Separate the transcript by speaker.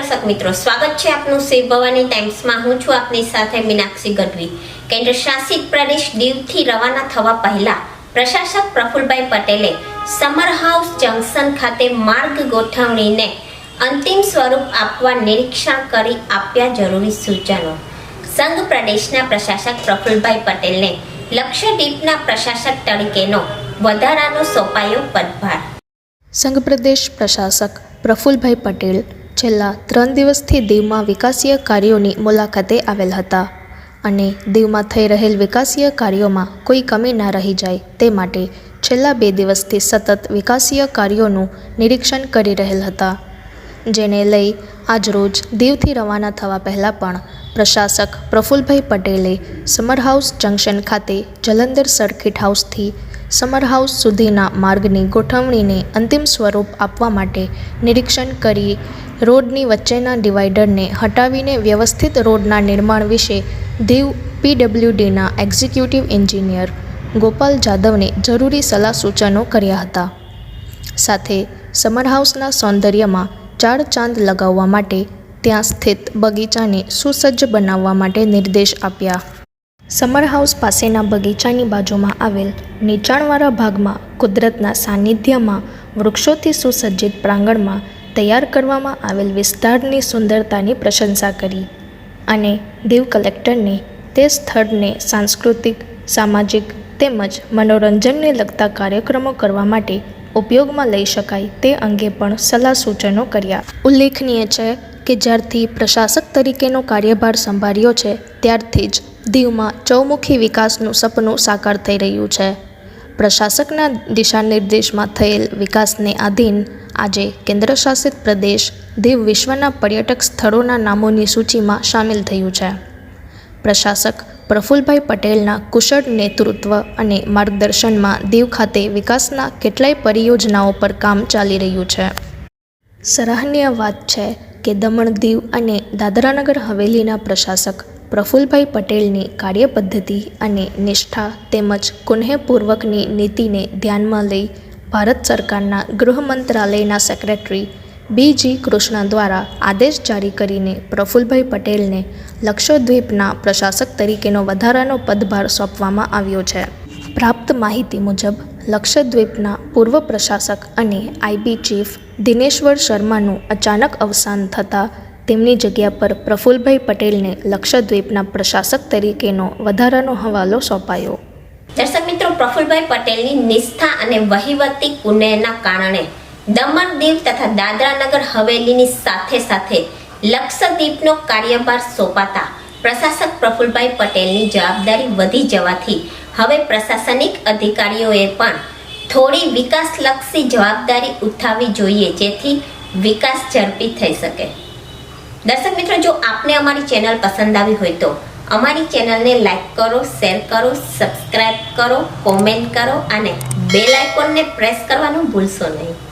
Speaker 1: દર્શક મિત્રો, સ્વાગત છે આપનું શિવ ભવાની ટાઈમ્સમાં. હું છું આપની સાથે મીનાક્ષી ગઢવી. કેન્દ્ર શાસિત પ્રદેશ દીવથી રવાના થવા પહેલા પ્રશાસક પ્રફુલભાઈ પટેલે સમર હાઉસ જંકશન ખાતે માર્ગ ગોઠવણીને અંતિમ સ્વરૂપ આપવા નિરીક્ષણ કરી આપ્યા જરૂરી સૂચનો. સંઘ પ્રદેશના પ્રશાસક પ્રફુલભાઈ પટેલને લક્ષદ્વીપના પ્રશાસક તરીકેનો વધારાનો સોંપાયો પદભાર.
Speaker 2: સંઘ પ્રદેશ પ્રશાસક પ્રફુલભાઈ પટેલ છેલ્લા ત્રણ દિવસથી દીવમાં વિકાસીય કાર્યોની મુલાકાતે આવેલ હતા અને દીવમાં થઈ રહેલ વિકાસીય કાર્યોમાં કોઈ કમી ના રહી જાય તે માટે છેલ્લા બે દિવસથી સતત વિકાસીય કાર્યોનું નિરીક્ષણ કરી રહેલ હતા, જેને લઈ આજરોજ દીવથી રવાના થવા પહેલાં પણ પ્રશાસક પ્રફુલભાઈ પટેલે સમર હાઉસ જંકશન ખાતે જલંધર સર્કિટ હાઉસથી સમર હાઉસ સુધીના માર્ગની ગોઠવણીને અંતિમ સ્વરૂપ આપવા માટે નિરીક્ષણ કરી રોડની વચ્ચેના ડિવાઈડરને હટાવીને વ્યવસ્થિત રોડના નિર્માણ વિશે દીવ પીડબ્લ્યુડીના એક્ઝિક્યુટિવ એન્જિનિયર ગોપાલ જાદવને જરૂરી સલાહ સૂચનો કર્યા હતા. સાથે સમર હાઉસના સૌંદર્યમાં ચાર ચાંદ લગાવવા માટે ત્યાં સ્થિત બગીચાને સુસજ્જ બનાવવા માટે નિર્દેશ આપ્યા. સમર હાઉસ પાસેના બગીચાની બાજુમાં આવેલ નીચાણવાળા ભાગમાં કુદરતના સાનિધ્યમાં વૃક્ષોથી સુસજ્જિત પ્રાંગણમાં તૈયાર કરવામાં આવેલ વિસ્તારની સુંદરતાની પ્રશંસા કરી અને દીવ કલેક્ટરને તે સ્થળને સાંસ્કૃતિક, સામાજિક તેમજ મનોરંજનને લગતા કાર્યક્રમો કરવા માટે ઉપયોગમાં લઈ શકાય તે અંગે પણ સલાહ સૂચનો કર્યા. ઉલ્લેખનીય છે કે જ્યારથી પ્રશાસક તરીકેનો કાર્યભાર સંભાળ્યો છે, ત્યારથી જ દીવમાં ચૌમુખી વિકાસનું સપનું સાકાર થઈ રહ્યું છે. પ્રશાસકના દિશાનિર્દેશમાં થયેલ વિકાસને આધીન આજે કેન્દ્રશાસિત પ્રદેશ દીવ વિશ્વના પર્યટક સ્થળોના નામોની સૂચિમાં સામેલ થયું છે. પ્રશાસક પ્રફુલભાઈ પટેલના કુશળ નેતૃત્વ અને માર્ગદર્શનમાં દીવ ખાતે વિકાસના કેટલાય પરિયોજનાઓ પર કામ ચાલી રહ્યું છે. સરાહનીય વાત છે કે દમણ દીવ અને દાદરાનગર હવેલીના પ્રશાસક પ્રફુલભાઈ પટેલની કાર્યપદ્ધતિ અને નિષ્ઠા તેમજ કુન્હેપૂર્વકની નીતિને ધ્યાનમાં લઈ ભારત સરકારના ગૃહ મંત્રાલયના સેક્રેટરી બી જી કૃષ્ણ દ્વારા આદેશ જારી કરીને પ્રફુલભાઈ પટેલને લક્ષદ્વીપના પ્રશાસક તરીકેનો વધારાનો પદભાર સોંપવામાં આવ્યો છે. પ્રાપ્ત માહિતી મુજબ, લક્ષદ્વીપના પૂર્વ પ્રશાસક અને આઈબી ચીફ દિનેશ્વર શર્માનું અચાનક અવસાન થતાં તેમની જગ્યા પર પ્રફુલભાઈ પટેલને લક્ષદ્વીપના પ્રશાસક તરીકેનો વધારાનો હવાલો સોંપાયો.
Speaker 1: દર્શક મિત્રો, પ્રફુલભાઈ પટેલની નિષ્ઠા અને વહીવટી કુનેહના કારણે દમણ દીવ તથા દાદરા નગર હવેલીની સાથે સાથે લક્ષદ્વીપનો કાર્યભાર સોંપાતા પ્રશાસક પ્રફુલભાઈ પટેલની જવાબદારી વધી જવાથી હવે પ્રશાસનિક અધિકારીઓએ પણ થોડી વિકાસલક્ષી જવાબદારી ઉઠાવવી જોઈએ, જેથી વિકાસ ઝડપી થઈ શકે. દર્શક મિત્રો, જો આપને અમારી ચેનલ પસંદ આવી હોય તો અમારી ચેનલને લાઈક કરો, શેર કરો સબસ્ક્રાઈબ કરો, કોમેન્ટ કરો અને બેલ આઇકોનને પ્રેસ કરવાનું ભૂલશો નહીં.